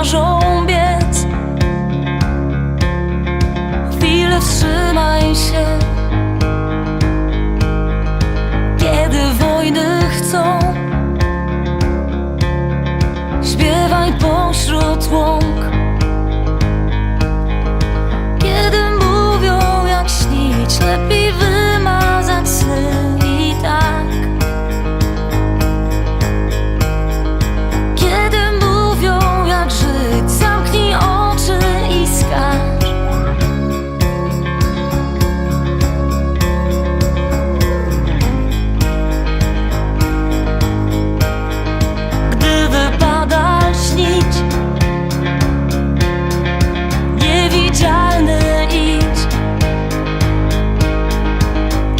każą biec. Chwilę wstrzymaj się. Kiedy wojny chcą Śpiewaj pośród łąk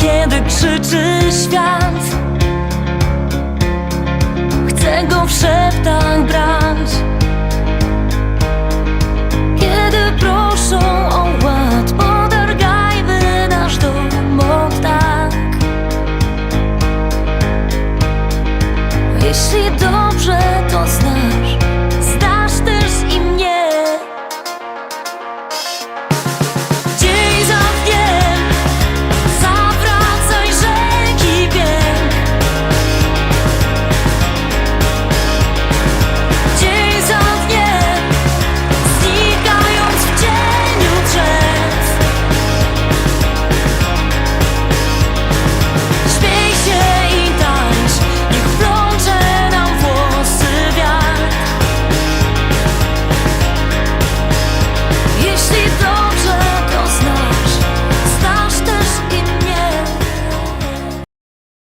kiedy krzyczy świat. Chcę go w szeptach brać. Kiedy proszą o ład Podargajmy nasz dom tak. Jeśli dobrze to